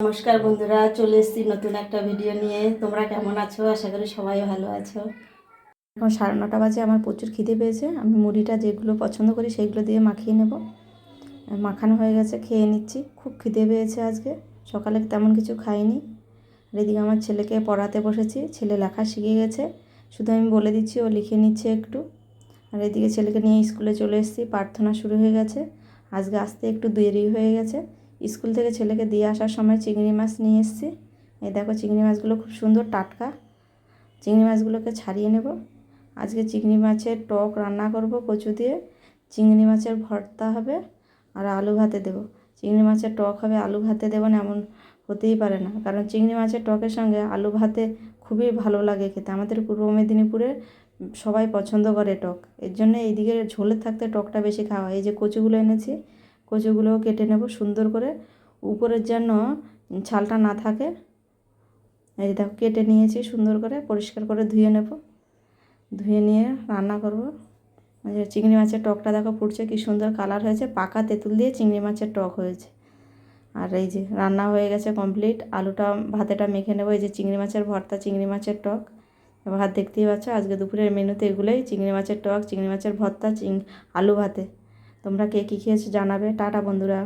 নমস্কার বন্ধুরা, চলে এসেছি নতুন একটা ভিডিও নিয়ে। তোমরা কেমন আছো? আশা করি সবাই ভালো আছো। এখন সাড়ে নটা বাজে, আমার প্রচুর খিদে পেয়েছে। আমি মুড়িটা যেগুলো পছন্দ করি সেইগুলো দিয়ে মাখিয়ে নেব। মাখানো হয়ে গেছে, খেয়ে নিচ্ছি। খুব খিদে পেয়েছে আজকে। সকালে তেমন কিছু খাইনি। আর এদিকে আমার ছেলেকে পড়াতে বসেছি। ছেলে লেখা শিখে গেছে। শুধু আমি বলে দিচ্ছি, ও লিখে নিচ্ছে একটু। আর এদিকে ছেলেকে নিয়ে স্কুলে চলে এসেছি। প্রার্থনা শুরু হয়ে গেছে। আজকে আসতে একটু দেরি হয়ে গেছে। স্কুল থেকে ছেলেকে দিয়ে আসার সময় চিংড়ি মাছ নিয়ে এসেছি। এই দেখো চিংড়ি মাছগুলো খুব সুন্দর, টাটকা। চিংড়ি মাছগুলোকে ছাড়িয়ে নেব। আজকে চিংড়ি মাছের টক রান্না করব কচু দিয়ে। চিংড়ি মাছের ভর্তা হবে আর আলু ভাতে দেবো। চিংড়ি মাছের টক হবে, আলু ভাতে দেবো না, এমন হতেই পারে না। কারণ চিংড়ি মাছের টকের সঙ্গে আলু ভাতে খুবই ভালো লাগে খেতে। আমাদের পূর্ব মেদিনীপুরে সবাই পছন্দ করে টক। এর জন্য এইদিকে ঝোলের থাকতে টকটা বেশি খাওয়া এই যে কচুগুলো এনেছি কচুগুলোও কেটে নেব সুন্দর করে। উপরের যেন ছালটা না থাকে, এই দেখো কেটে নিয়েছি সুন্দর করে, পরিষ্কার করে ধুয়ে নেব। ধুয়ে নিয়ে রান্না করব। চিংড়ি মাছের টকটা দেখো ফুটছে, কি সুন্দর কালার হয়েছে। পাকা তেঁতুল দিয়ে চিংড়ি মাছের টক হয়েছে। আর এই যে রান্না হয়ে গেছে কমপ্লিট। আলুটা, ভাতেটা মেখে নেব। এই যে চিংড়ি মাছের ভর্তা, চিংড়ি মাছের টক। ভাত দেখতেই পাচ্ছ, আজকে দুপুরের মেনুতে এগুলোই। চিংড়ি মাছের টক, চিংড়ি মাছের ভর্তা, চিং আলু ভাতে। তোমরা কে কী খেয়েছো জানাবে। টাটা বন্ধুরা।